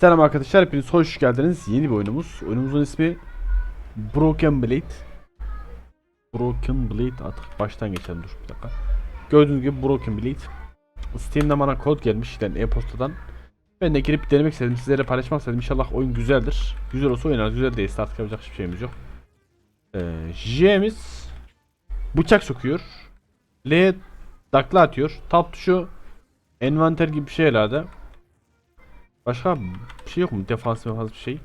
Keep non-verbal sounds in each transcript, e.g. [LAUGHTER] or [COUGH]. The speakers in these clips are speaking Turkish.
Selam arkadaşlar, hepiniz hoş geldiniz. Yeni bir oyunumuz. Oyunumuzun ismi Broken Blade. Broken Blade artık baştan geçelim dur bir dakika. Gördüğünüz gibi Broken Blade. Steam'den bana kod gelmiş yani e-postadan. Ben de girip denemek istedim. Sizlere paylaşmak istedim. İnşallah oyun güzeldir. Güzel olsa oynarız. Güzel değilse artık yapacak hiçbir şeyimiz yok. Ee, J'miz bıçak sokuyor. L takla atıyor. Tab tuşu envanter gibi bir şey herhalde. Başka bir şey yok mu? Defans defans bir şey.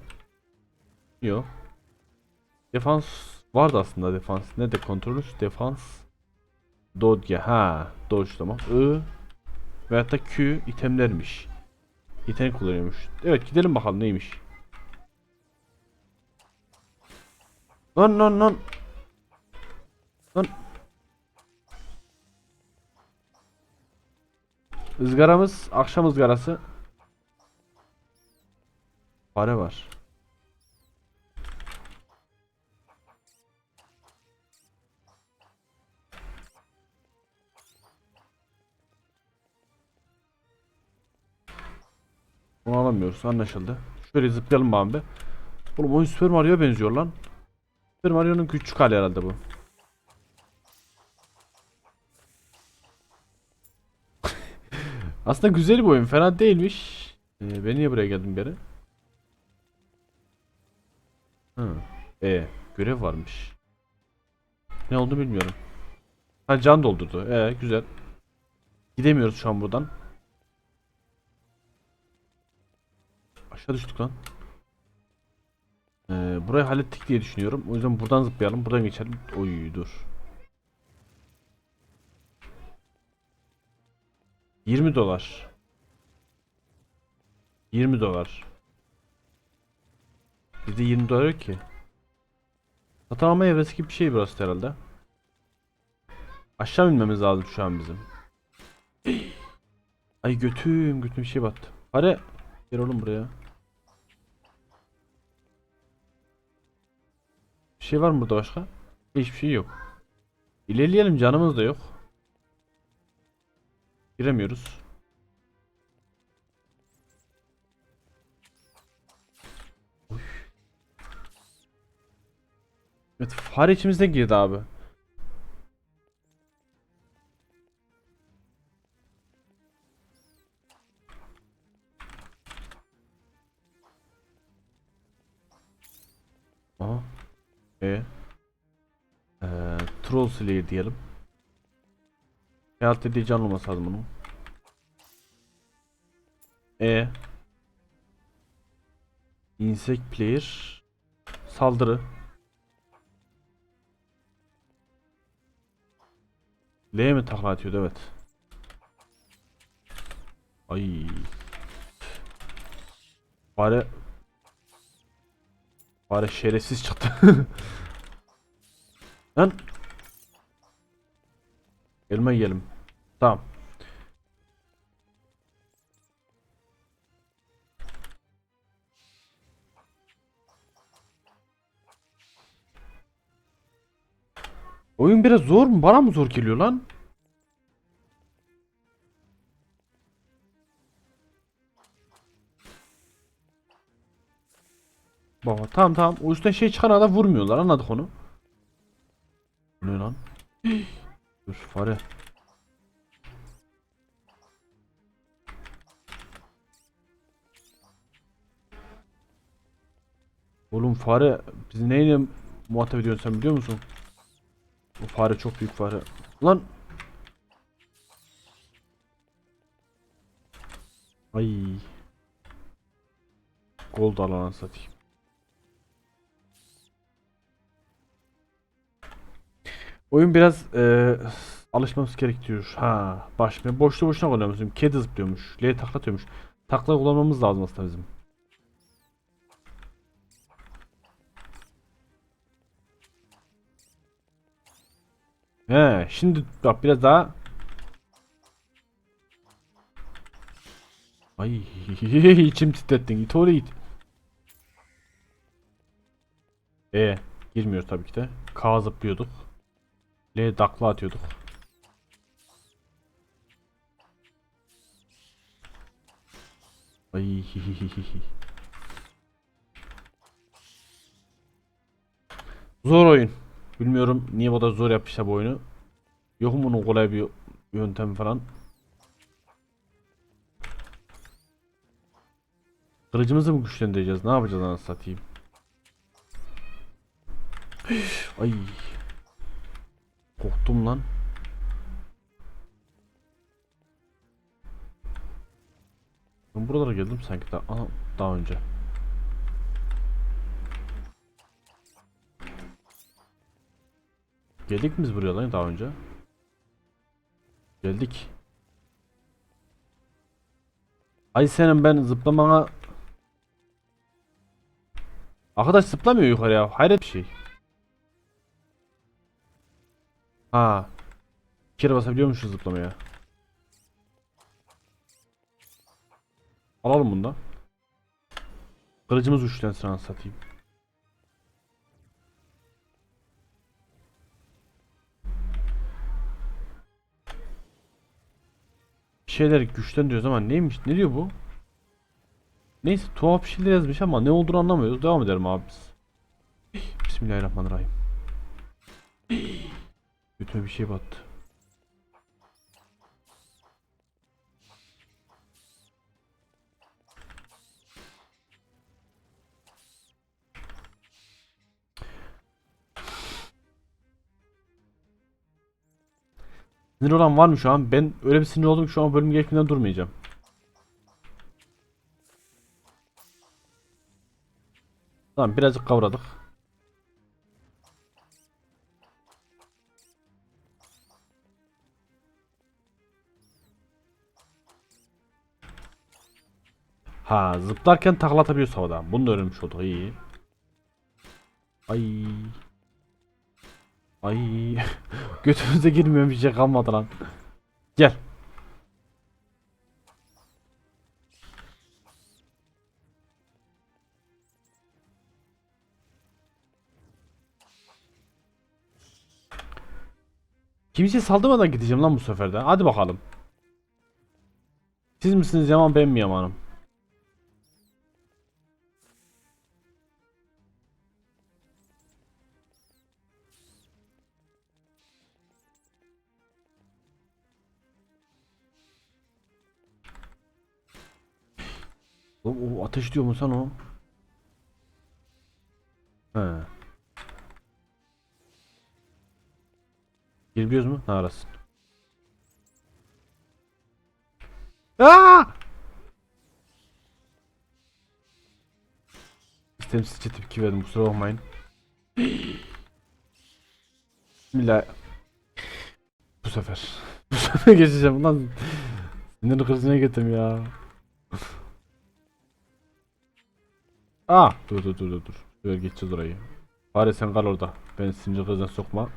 Yok. Defans vardı aslında defans. Ne de kontrolü? Defans. Dodge. Ha. Dodge tamam. I. Veyahut da Q itemlermiş. Yetenek kullanıyormuş. Evet gidelim bakalım neymiş. Lan lan lan. Lan. Izgaramız akşam ızgarası. Fare var. Bunu alamıyoruz anlaşıldı. Şöyle zıplayalım abi. Oğlum oyun Super Mario'ya benziyor lan. Super Mario'nun küçük hali herhalde bu. [LAUGHS] Aslında güzel bir oyun fena değilmiş. Ee, ben niye buraya geldim beri? Hı. E görev varmış. Ne oldu bilmiyorum. Ha can doldurdu. E güzel. Gidemiyoruz şu an buradan. Aşağı düştük lan. Ee, burayı hallettik diye düşünüyorum. O yüzden buradan zıplayalım. Buradan geçelim. Oy dur. 20 dolar. 20 dolar. Bizde 20 dolar yok ki. Satın alma evresi gibi bir şey burası herhalde. Aşağı inmemiz lazım şu an bizim. [GASPS] Ay götüm götüm bir şey battı. Hadi gel oğlum buraya. Bir şey var mı burada başka? Hiçbir şey yok. İlerleyelim canımız da yok. Giremiyoruz. Evet fare içimizde girdi abi. Aha. E. Ee, Troll Slayer diyelim. Hayat dediği can olması lazım bunun. E. Insect Player. Saldırı. L mi takla atıyordu evet. Ay. Fare Fare şerefsiz çıktı. [LAUGHS] Lan. Elma yiyelim. Tamam. Oyun biraz zor mu? Bana mı zor geliyor lan? Baba tamam tamam. O üstten şey çıkan adam vurmuyorlar. Anladık onu. Ne lan? [GASPS] Dur fare. Oğlum fare biz neyle muhatap ediyorsun sen biliyor musun? Bu fare çok büyük fare. Lan. Ay. Gold alan satayım. Oyun biraz e, alışmamız gerekiyor. Ha, baş boşlu boşuna kullanıyormuşum. Kedi zıplıyormuş. L takla atıyormuş. Takla kullanmamız lazım aslında bizim. He, şimdi bak biraz daha. Ay, [LAUGHS] içim titrettin. Git oraya git. E, girmiyor tabii ki de. K zıplıyorduk. L dakla atıyorduk. Ay. [LAUGHS] Zor oyun. Bilmiyorum niye bu kadar zor yapmışlar bu oyunu. Yok mu bunun kolay bir yöntem falan? Kılıcımızı mı güçlendireceğiz? Ne yapacağız anasını satayım? Ay. Korktum lan. Ben buralara geldim sanki daha, Aha, daha önce. Geldik mi biz buraya lan daha önce? Geldik. Ay senin ben zıplamana... Arkadaş zıplamıyor yukarıya. Hayret bir şey. Ha. Bir kere basabiliyormuşuz zıplamaya. Alalım bunu da. Kılıcımız uçlensin anasını satayım. Şeyler güçten diyoruz ama neymiş? Ne diyor bu? Neyse tuhaf şeyler yazmış ama ne olduğunu anlamıyoruz. Devam edelim abi biz. Bismillahirrahmanirrahim. Götüme bir şey battı. Sinir olan var mı şu an? Ben öyle bir sinir oldum ki şu an bölüm geçmeden durmayacağım. Tamam birazcık kavradık. Ha zıplarken takla atabiliyoruz havada. Bunu da öğrenmiş olduk iyi. Ay. Ay. [LAUGHS] Götümüze girmeyen bir şey kalmadı lan. Gel. Kimseye saldırmadan gideceğim lan bu seferde. Hadi bakalım. Siz misiniz Yaman ben mi Yaman'ım? O, o ateş diyor mu sen o? He. Girebiliyoruz mu? Ha arasın. Aa! İstemsiz tepki verdim kusura bakmayın. Bismillah. Bu sefer. Bu sefer geçeceğim lan. Sinir krizine getirdim ya. Aa, dur dur dur dur dur. Böyle geçeceğiz orayı. Bari sen kal orada. Ben sinir krizine sokma.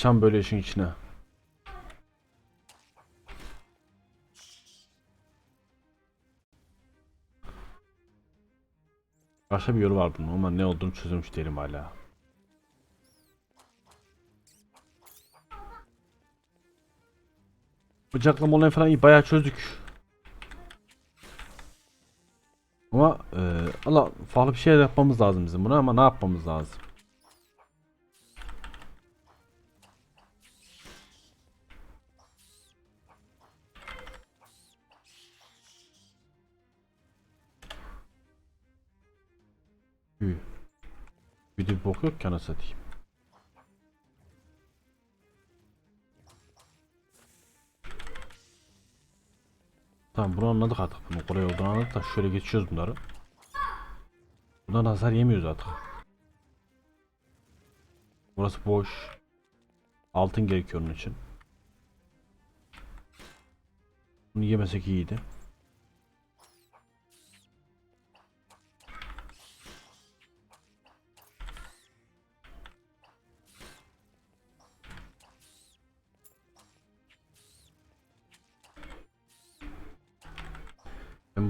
Sıçan böyle işin içine. Başka bir yolu vardı ama ne olduğunu çözülmüş değilim hala. Bıçaklama olayı falan iyi bayağı çözdük. Ama e, Allah farklı bir şey yapmamız lazım bizim buna ama ne yapmamız lazım? Bir de bir bok yok ki anasını satayım. Tamam bunu anladık artık. Bunun kolay olduğunu anladık da şöyle geçiyoruz bunları. Bundan hasar yemiyoruz artık. Burası boş. Altın gerekiyor onun için. Bunu yemesek iyiydi.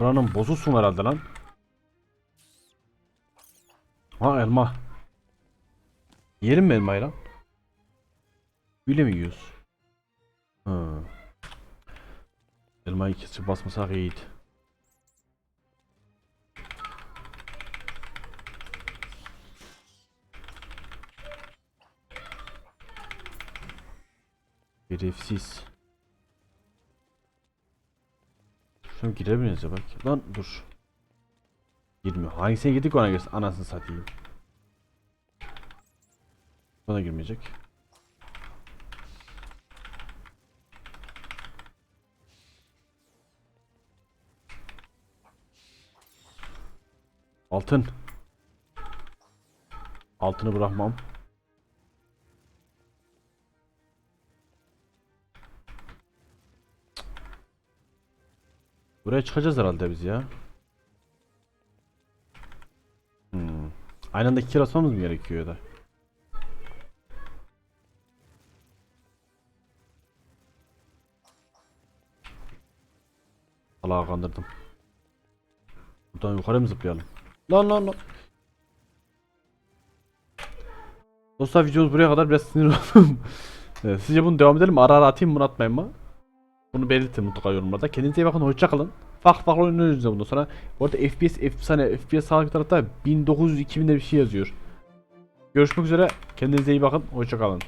Sen buranın bozusun herhalde lan. Ha elma. Yerim mi elmayı lan? Öyle mi yiyoruz? Hı. Elmayı kesip basmasak iyiydi. Şerefsiz. Şuna girebiliriz ya bak. Lan dur. Girmiyor. Hangisine girdik ona girsin. Anasını satayım. Bana girmeyecek. Altın. Altını bırakmam. Buraya çıkacağız herhalde biz ya. Hmm. Aynı anda iki mı gerekiyor ya da? Allah'a kandırdım. Buradan yukarı mı zıplayalım? Lan lan lan. Dostlar videomuz buraya kadar biraz sinir oldum. [LAUGHS] Evet, sizce bunu devam edelim mi? Ara ara atayım mı atmayayım mı? Bunu belirtin mutlaka yorumlarda. Kendinize iyi bakın. Hoşçakalın. Farklı farklı oyunlar bundan sonra. Bu arada FPS efsane. FPS sağ alt tarafta 1900-2000'de bir şey yazıyor. Görüşmek üzere. Kendinize iyi bakın. Hoşçakalın.